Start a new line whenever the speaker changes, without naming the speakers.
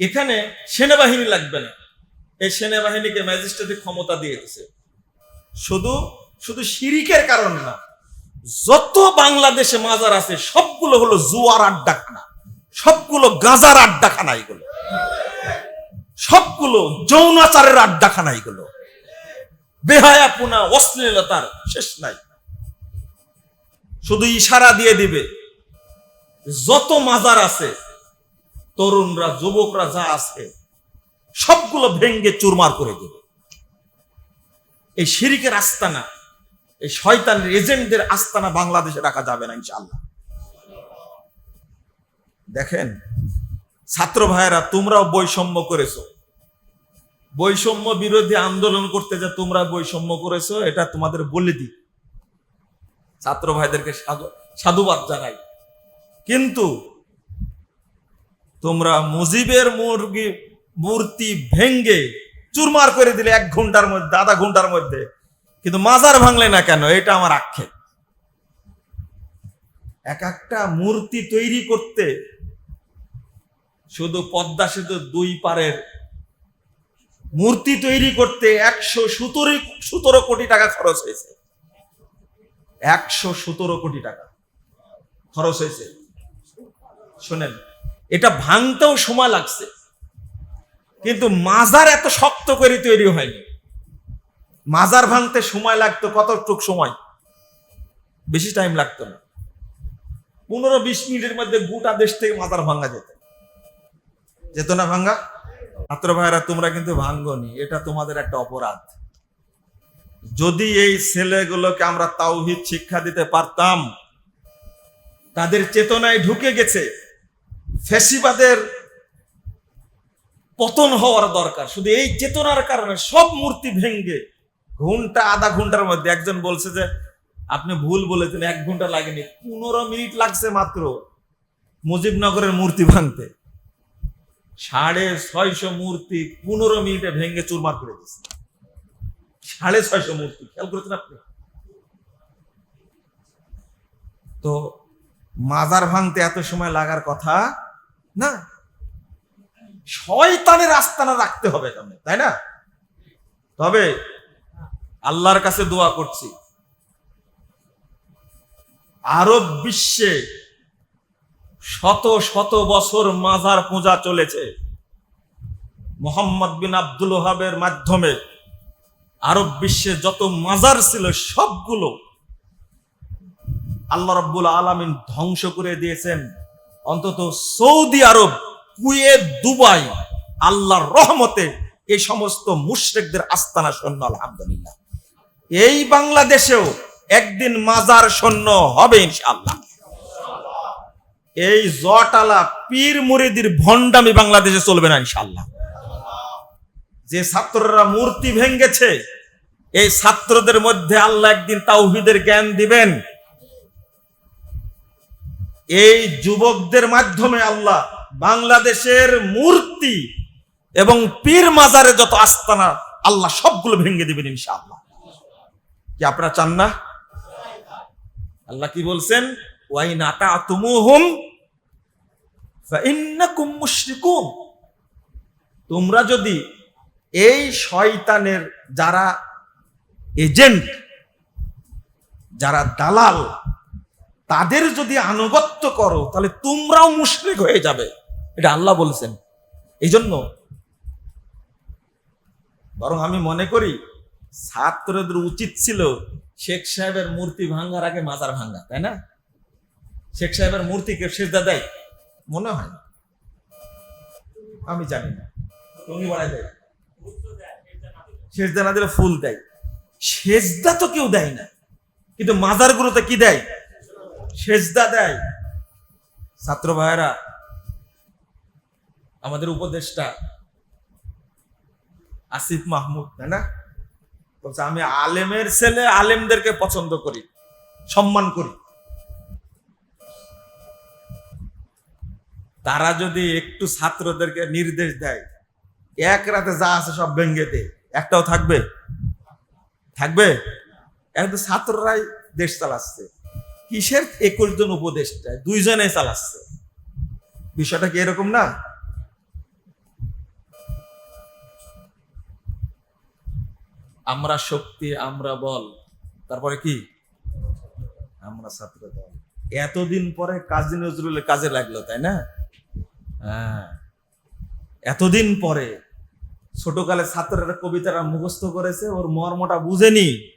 এখানে সেনাবাহিনী লাগবে না। এই সেনাবাহিনীকে ম্যাজিস্ট্রেটের ক্ষমতা দিয়ে দিছে শুধু শুধু শিরিকের কারণ না, যত বাংলাদেশে মাজার আছে, সবগুলো হলো জুয়ার আড্ডাখানা। সবগুলো গাজার আড্ডাখানা এগুলো। সবগুলো যৌনাচারের আড্ডাখানা এগুলো। বেহায়াপুনা অশ্লীলতার শেষ নাই। শুধু ইশারা দিয়ে দিবে, যত মাজার আছে তরুণরা, যুবকরা যা আছে, সবগুলো ভেঙ্গে চুরমার করে দেবে। এই শিরিকের আস্তানা, এই শয়তানের এজেন্টদের আস্তানা বাংলাদেশে রাখা যাবে না, ইনশাআল্লাহ। দেখেন, ছাত্র ভাইয়েরা, তোমরাও বৈষম্য করেছ। বৈষম্য বিরোধী আন্দোলন করতে যে তোমরা বৈষম্য করেছ, এটা তোমাদের বলে দিই। ছাত্র ভাইদেরকে সাধু- সাধুবাদ জানাই। কিন্তু তোমরা মুজিবের মুরগি, মূর্তি ভেঙ্গে চুরমার করে দিলে এক ঘণ্টার মধ্যে, আধা ঘণ্টার মধ্যে। কিন্তু মাজার ভাঙলে না কেন? এটা আমার আক্ষেপ। এক একটা মূর্তি তৈরি করতে শুধু পদ্মা সেতু দুই পারের মূর্তি তৈরি করতে একশো সতেরো সতেরো কোটি টাকা খরচ হয়েছে। একশো সতেরো কোটি টাকা খরচ হয়েছে। শোনেন এটা ভাঙতেও সময় লাগছে। কিন্তু মাজার এত শক্ত করে তৈরি হয়নি। মাজার ভাঙতে সময় লাগতো কতটুক সময়? বেশি টাইম লাগতো না। পনেরো বিশ মিনিটের মধ্যে গোটা দেশ থেকে মাজার ভাঙা যেত। যেত না ভাঙ্গা ছাত্র ভাইরা তোমরা কিন্তু ভাঙ্গনি। এটা তোমাদের একটা অপরাধ। যদি এই ছেলেগুলোকে আমরা তাওহিদ শিক্ষা দিতে পারতাম, তাদের চেতনায় ঢুকে গেছে। ফেসিবাদের পতন হওয়ার দরকার। শুধু এই চেতনার কারণে সব মূর্তি ভেঙ্গে ঘণ্টা আধা ঘণ্টার মধ্যে একজন বলছে যে, আপনি ভুল বলেছেন, এক ঘণ্টা লাগেনি, পনেরো মিনিট লাগছে মাত্র মুজিবনগরের মূর্তি ভাঙতে। সাড়ে ছয়শো মূর্তি পনেরো মিনিটে ভেঙ্গে চুরমার করে দিচ্ছে সাড়ে ছয়শো মূর্তি, খেয়াল করেছেন আপনি? তো মাজার ভাঙতে এত সময় লাগার কথা না। শয়তানের আস্তানা রাখতে হবে কেন তাই না? তবে আল্লাহর কাছে দোয়া করছি। আরব বিশ্বে শত শত বছর মাজার পূজা চলেছে। মোহাম্মদ বিন আব্দুল ওহাবের মাধ্যমে আরব বিশ্বে যত মাজার ছিল, সবগুলো আল্লাহ রব্বুল আলমিন ধ্বংস করে দিয়েছেন। অন্তত সৌদি আরব, কুয়েত, দুবাই, আল্লাহর রহমতে এই সমস্ত মুশরিকদের আস্তানা সৈন্য, আলহামদুলিল্লাহ। এই বাংলাদেশেও একদিন মাজার সৈন্য হবে ইনশাআল্লাহ। এই জটালা পীর মুরিদির ভণ্ডামি বাংলাদেশে চলবে না ইনশাআল্লাহ। যে ছাত্ররা মূর্তি ভেঙ্গেছে এই ছাত্রদের মধ্যে আল্লাহ একদিন তাওহিদের জ্ঞান দিবেন। এই যুবকদের মাধ্যমে আল্লাহ বাংলাদেশের মূর্তি এবং পীর মাজারে যত আস্তানা, আল্লাহ সবগুলো ভেঙে দিবেন ইনশাআল্লাহ। কি আপনারা চান না? আল্লাহ কি বলছেন? আতাতুমুহুম ফাইন্নাকুম মুশরিকুন। তোমরা যদি এই শয়তানের যারা এজেন্ট, যারা দালাল তাদের যদি আনুগত্য করো, তাহলে তোমরাও মুশরিক হয়ে যাবে। এটা আল্লাহ বলছেন। এই জন্য বরং আমি মনে করি, ছাত্রদের উচিত ছিল শেখ সাহেবের মূর্তি ভাঙ্গার আগে মাজার ভাঙ্গা, তাই না? শেখ সাহেবের মূর্তি মূর্তিকে সেজদা দেয়, মনে হয়? না। আমি জানি না। টঙ্গি বানায় দেয় সেজদা না দিলে ফুল দেয়। সেজদা তো কেউ দেয় না। কিন্তু মাজারগুলোতে কি দেয়? সেজদা দেয়। ছাত্র ভাইয়েরা, আমাদের উপদেশটা আসিফ মাহমুদ, তাই না? বলছে, আমি আলেমের ছেলে আলেমদেরকে পছন্দ করি, সম্মান করি। তারা যদি একটু ছাত্রদেরকে নির্দেশ দেয়, এক রাতে যা আছে সব ভেঙ্গে দে একটাও থাকবে? থাকবে? একদম ছাত্ররাই দেশ চালাচ্ছে। কিসের একুশ জন উপদেষ্টা? দুইজনে চালাচ্ছে। বিষয়টা কি এরকম না? আমরা শক্তি, আমরা বল। তারপরে কি? আমরা ছাত্র দল। এতদিন পরে কাজী নজরুলের কাজে লাগল, তাই না? হ্যাঁ। এতদিন পরে ছোটকালে ছাত্ররা কবিতারা মুখস্থ করেছে, ওর মর্মটা বুঝেনি।